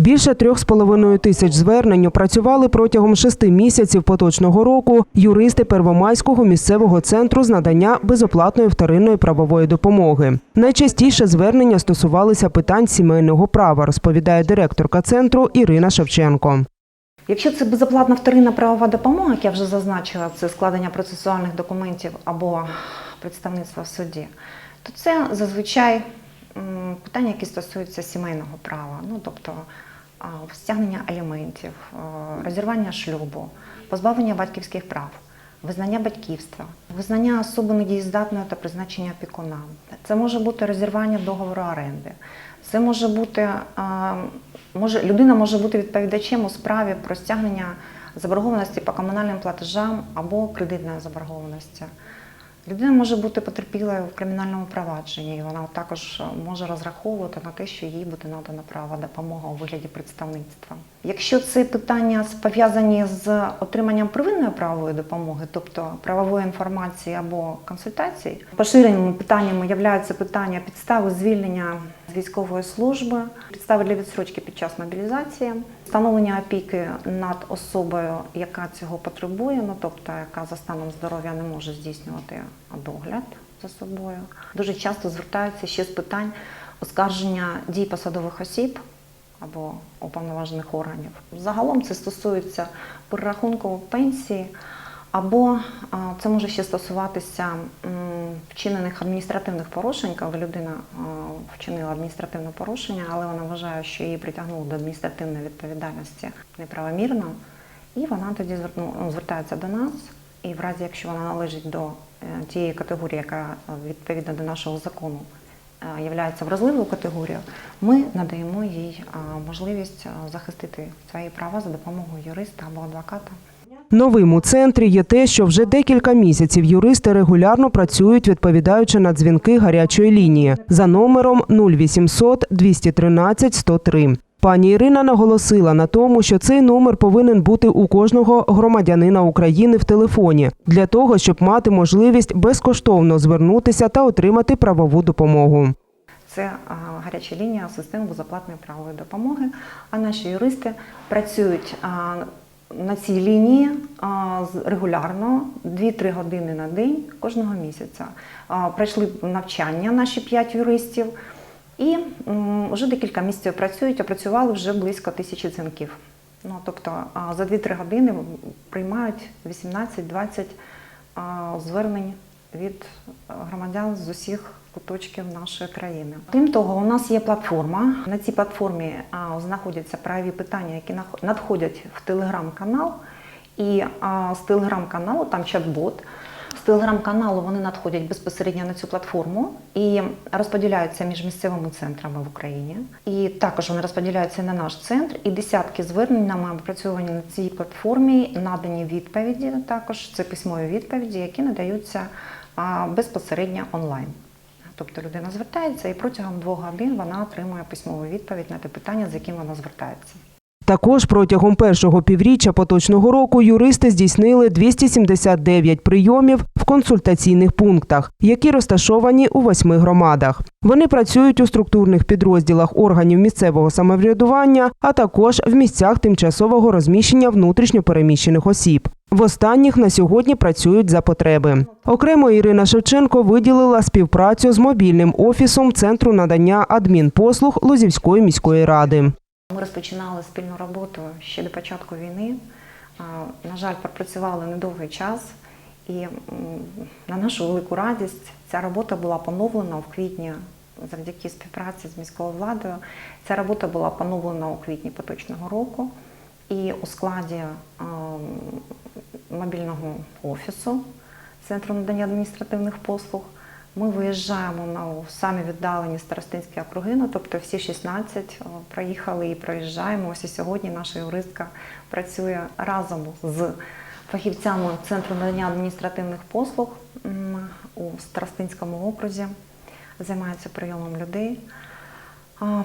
Більше трьох з половиною тисяч звернень опрацювали протягом шести місяців поточного року юристи Первомайського місцевого центру з надання безоплатної вторинної правової допомоги. Найчастіше звернення стосувалися питань сімейного права, розповідає директорка центру Ірина Шевченко. Якщо це безоплатна вторинна правова допомога, як я вже зазначила, це складення процесуальних документів або представництво в суді, то це зазвичай питання, які стосуються сімейного права, ну тобто стягнення аліментів, розірвання шлюбу, позбавлення батьківських прав. Визнання батьківства, визнання особи недієздатною та призначення опікуна. Це може бути розірвання договору оренди. Це може бути може людина може бути відповідачем у справі про стягнення заборгованості по комунальним платежам або кредитної заборгованості. Людина може бути потерпілою в кримінальному провадженні, і вона також може розраховувати на те, що їй буде надана права допомога у вигляді представництва. Якщо це питання пов'язані з отриманням первинної правової допомоги, тобто правової інформації або консультацій, поширеними питаннями являються питання підстави звільнення з військової служби, підстави для відсрочки під час мобілізації, встановлення опіки над особою, яка цього потребує, ну тобто яка за станом здоров'я не може здійснювати догляд за собою. Дуже часто звертаються ще з питань оскарження дій посадових осіб або уповноважених органів. Загалом це стосується перерахунку пенсії, або це може ще стосуватися вчинених адміністративних порушень, коли людина вчинила адміністративне порушення, але вона вважає, що її притягнули до адміністративної відповідальності неправомірно, і вона тоді ну, звертається до нас. І в разі, якщо вона належить до е, тієї категорії, яка відповідно до нашого закону е, являється вразливою категорією, ми надаємо їй можливість захистити свої права за допомогою юриста або адвоката. Новим у центрі є те, що вже декілька місяців юристи регулярно працюють, відповідаючи на дзвінки гарячої лінії за номером 0800 213 103. Пані Ірина наголосила на тому, що цей номер повинен бути у кожного громадянина України в телефоні для того, щоб мати можливість безкоштовно звернутися та отримати правову допомогу. Це гаряча лінія системи безоплатної правової допомоги. А наші юристи працюють на цій лінії регулярно 2-3 години на день кожного місяця. Пройшли навчання наші 5 юристів і вже декілька місяців працюють, опрацювали вже близько тисячі дзвінків. Ну, тобто за 2-3 години приймають 18-20 звернень від е, громадян з усіх куточків нашої країни. Крім того, у нас є платформа. На цій платформі знаходяться правові питання, які надходять в телеграм-канал. І а, з телеграм-каналу там чат-бот. З телеграм-каналу вони надходять безпосередньо на цю платформу і розподіляються між місцевими центрами в Україні. І також вони розподіляються на наш центр. І десятки звернень нами опрацьовані на цій платформі, надані відповіді. Також це письмові відповіді, які надаються безпосередньо онлайн. Тобто людина звертається і протягом двох годин вона отримує письмову відповідь на те питання, з яким вона звертається. Також протягом першого півріччя поточного року юристи здійснили 279 прийомів в консультаційних пунктах, які розташовані у восьми громадах. Вони працюють у структурних підрозділах органів місцевого самоврядування, а також в місцях тимчасового розміщення внутрішньопереміщених осіб. В останніх на сьогодні працюють за потреби. Окремо Ірина Шевченко виділила співпрацю з мобільним офісом Центру надання адмінпослуг Лозівської міської ради. Ми розпочинали спільну роботу ще до початку війни. На жаль, пропрацювали недовгий час, і на нашу велику радість ця робота була поновлена в квітні завдяки співпраці з міською владою. Ця робота була поновлена у квітні поточного року. І у складі мобільного офісу Центру надання адміністративних послуг ми виїжджаємо на самі віддалені старостинські округи, ну, тобто всі 16 о, проїхали і проїжджаємо. Ось і сьогодні наша юристка працює разом з фахівцями Центру надання адміністративних послуг у Старостинському окрузі, займається прийомом людей.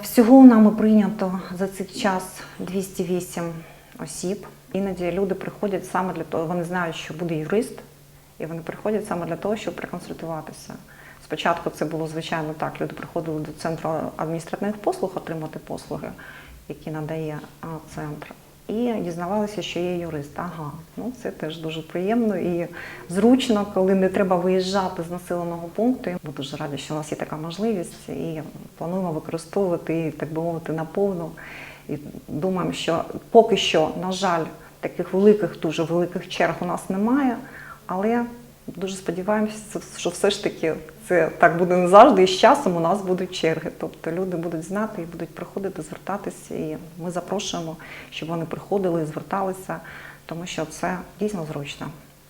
Всього нами прийнято за цей час 208 осіб. Іноді люди приходять саме для того, вони знають, що буде юрист, і вони приходять саме для того, щоб проконсультуватися. Спочатку це було звичайно так. Люди приходили до центру адміністративних послуг отримати послуги. які надає центр. І дізнавалися, що є юрист. Ага, ну це теж дуже приємно і зручно, коли не треба виїжджати з населеного пункту. Ми дуже раді, що у нас є така можливість, і плануємо використовувати її, так би мовити, наповну. І думаємо, що поки що, на жаль, таких великих, дуже великих черг у нас немає, але дуже сподіваємося, що все ж таки це так буде не завжди, і з часом у нас будуть черги. Тобто люди будуть знати і будуть приходити, звертатися. І ми запрошуємо, щоб вони приходили і зверталися, тому що це дійсно зручно.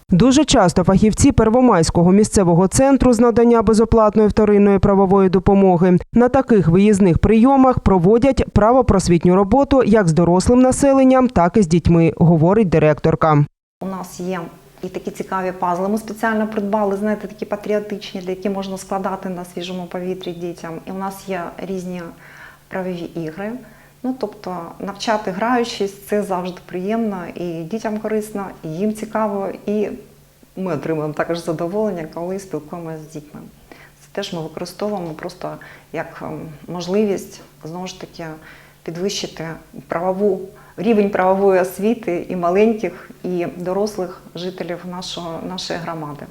Дуже часто фахівці Первомайського місцевого центру з надання безоплатної вторинної правової допомоги на таких виїзних прийомах проводять правопросвітню роботу як з дорослим населенням, так і з дітьми, говорить директорка. У нас є і такі цікаві пазли. Ми спеціально придбали, знаєте, такі патріотичні, для які можна складати на свіжому повітрі дітям. І у нас є різні правові ігри. Ну, тобто навчати граючись, це завжди приємно, і дітям корисно, і їм цікаво, і ми отримуємо також задоволення, коли спілкуємося з дітьми. Це теж ми використовуємо просто як ем, можливість знову ж таки підвищити правову рівень правової освіти і маленьких, і дорослих жителів нашого, нашої громади.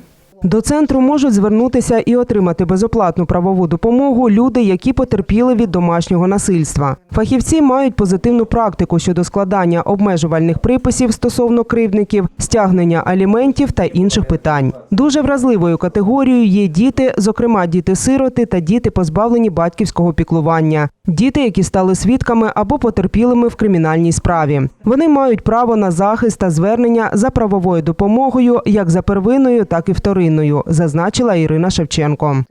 До центру можуть звернутися і отримати безоплатну правову допомогу люди, які потерпіли від домашнього насильства. Фахівці мають позитивну практику щодо складання обмежувальних приписів стосовно кривдників, стягнення аліментів та інших питань. Дуже вразливою категорією є діти, зокрема діти-сироти та діти, позбавлені батьківського піклування. Діти, які стали свідками або потерпілими в кримінальній справі. Вони мають право на захист та звернення за правовою допомогою як за первинною, так і вторинною, зазначила Ірина Шевченко.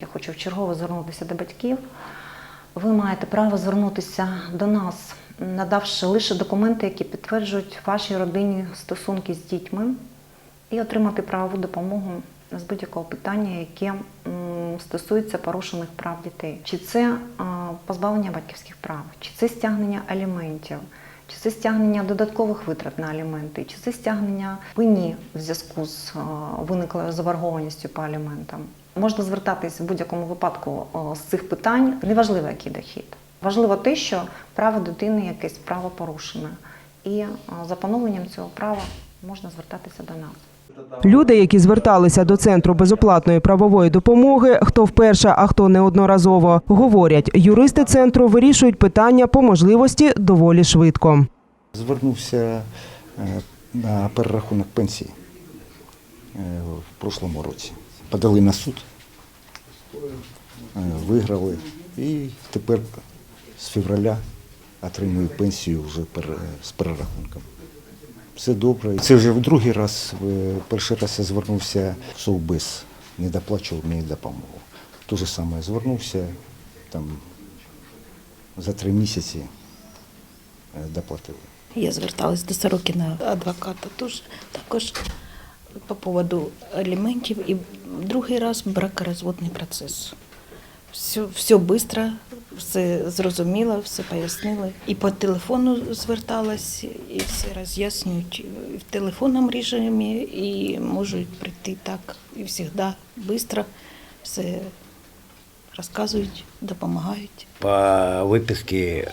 Я хочу вчергово звернутися до батьків. Ви маєте право звернутися до нас, надавши лише документи, які підтверджують ваші родинні стосунки з дітьми, і отримати правову допомогу з будь-якого питання, яке стосується порушених прав дітей. Чи це позбавлення батьківських прав, чи це стягнення аліментів, чи це стягнення додаткових витрат на аліменти, чи це стягнення пені в зв'язку з виниклою заборгованістю по аліментам. Можна звертатись в будь-якому випадку з цих питань, неважливо, який дохід. Важливо те, що право дитини якесь право порушене. І а, за поновленням цього права можна звертатися до нас. Люди, які зверталися до центру безоплатної правової допомоги, хто вперше, а хто неодноразово, говорять, юристи центру вирішують питання по можливості доволі швидко. Звернувся е, на перерахунок пенсії е, в прошлому році. Подали на суд, е, виграли і тепер з февраля отримую пенсію вже з перерахунком. Все добре. Це вже в другий раз. Перший раз я звернувся в Совбез, не доплачував мені допомогу. Те ж саме звернувся там за три місяці е, доплатили. Я зверталась до Сорокіна адвоката теж також по поводу аліментів і другий раз бракоразводний процес. Все швидко, все зрозуміло, все пояснили. І по телефону зверталась, і все роз'яснюють і в телефонному режимі, і можуть прийти так і завжди швидко все розказують, допомагають. по выписке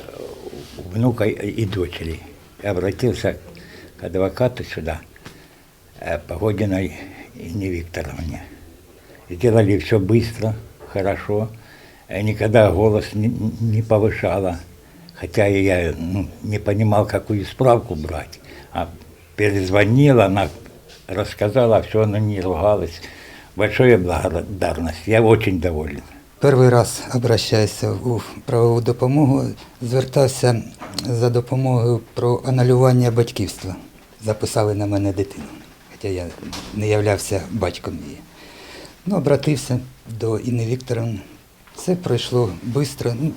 внука и дочери. Я обратился к адвокату сюда, э, Погодиной Инне Викторовне. Сделали все быстро, хорошо. Э, Никогда голос не, не повышала. Хотя я ну, не понимал, какую справку брать. А перезвонила, она рассказала, все, она не ругалась. Большая благодарность. Я очень доволен. Перший раз обращаюся у правову допомогу, звертався за допомогою про анулювання батьківства. Записали на мене дитину, хоча я не являвся батьком її. Ну, обратився до Інни Вікторовни. Все пройшло швидко ну,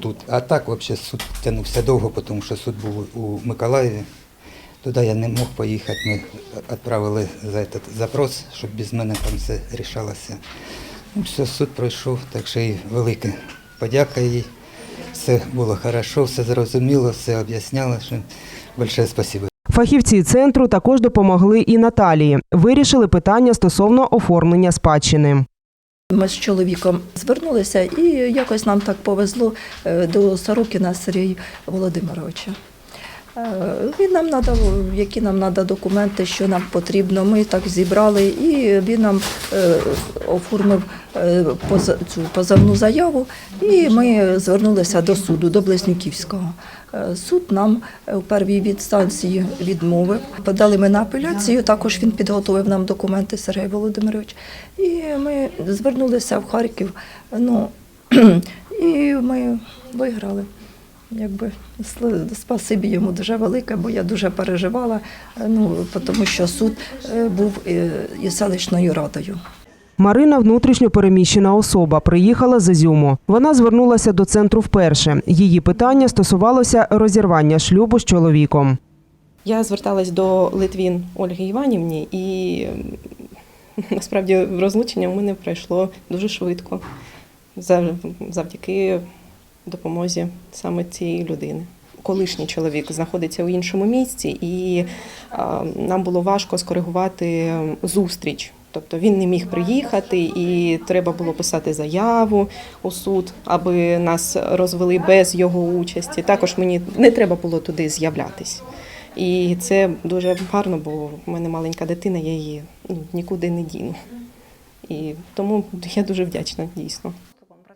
тут. А так взагалі суд тягнувся довго, тому що суд був у Миколаєві. Туди я не мог поїхати. Ми відправили за этот запрос, щоб без мене там все рішалося. Ну, все, суд пройшов, так що і велика подяка їй. Все було хорошо, все зрозуміло, все об'ясняло. Що... Большое спасибо. Фахівці центру також допомогли і Наталії. Вирішили питання стосовно оформлення спадщини. Ми з чоловіком звернулися і якось нам так повезло е, до Сорокіна Сергія Володимировича. Е, Він нам надав, які нам треба документи, що нам потрібно. Ми так зібрали, і він нам е, оформив е, цю позовну заяву, і ми звернулися до суду, до Близнюківського. Суд нам у первій інстанції відмовив. Подали ми на апеляцію. Також він підготовив нам документи Сергій Володимирович. І ми звернулися в Харків. Ну і ми виграли. Якби спасибі йому дуже велике, бо я дуже переживала. Ну тому що суд е, був е, і селищною радою. Марина внутрішньо переміщена особа, приїхала з Ізюму. Вона звернулася до центру вперше. Її питання стосувалося розірвання шлюбу з чоловіком. Я зверталась до Литвін Ольги Іванівні, і насправді розлучення в мене пройшло дуже швидко завдяки допомозі саме цієї людини. Колишній чоловік знаходиться у іншому місці, і нам було важко скоригувати зустріч. Тобто він не міг приїхати, і треба було писати заяву у суд, аби нас розвели без його участі. Також мені не треба було туди з'являтись. І це дуже гарно, бо в мене маленька дитина, я її ну, нікуди не діну. І тому я дуже вдячна дійсно.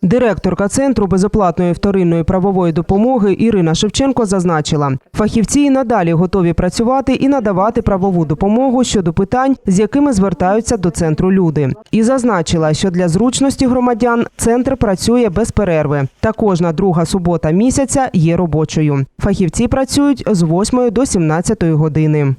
Директорка центру безоплатної вторинної правової допомоги Ірина Шевченко зазначила, фахівці і надалі готові працювати і надавати правову допомогу щодо питань, з якими звертаються до центру люди. І зазначила, що для зручності громадян центр працює без перерви. Та кожна друга субота місяця є робочою. Фахівці працюють з 8 до 17 години.